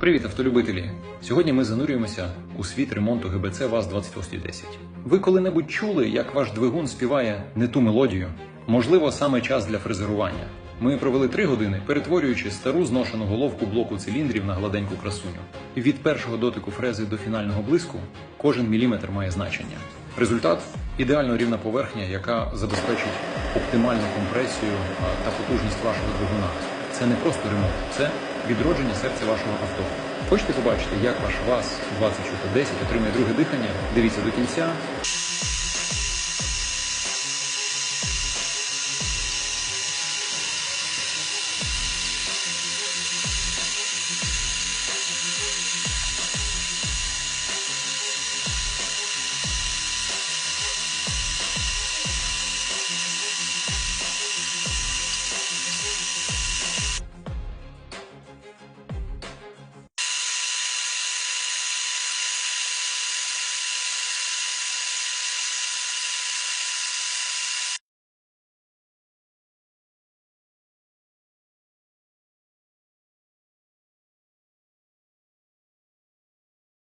Привіт, автолюбителі! Сьогодні ми занурюємося у світ ремонту ГБЦ ВАЗ-2810. Ви коли-небудь чули, як ваш двигун співає не ту мелодію? Можливо, саме час для фрезерування. Ми провели три години, перетворюючи стару зношену головку блоку циліндрів на гладеньку красуню. Від першого дотику фрези до фінального блиску кожен міліметр має значення. Результат ідеально рівна поверхня, яка забезпечить оптимальну компресію та потужність вашого двигуна. Це не просто ремонт, це відродження серця вашого авто. Хочете побачити, як ваш ВАЗ 2410 отримує друге дихання? Дивіться до кінця.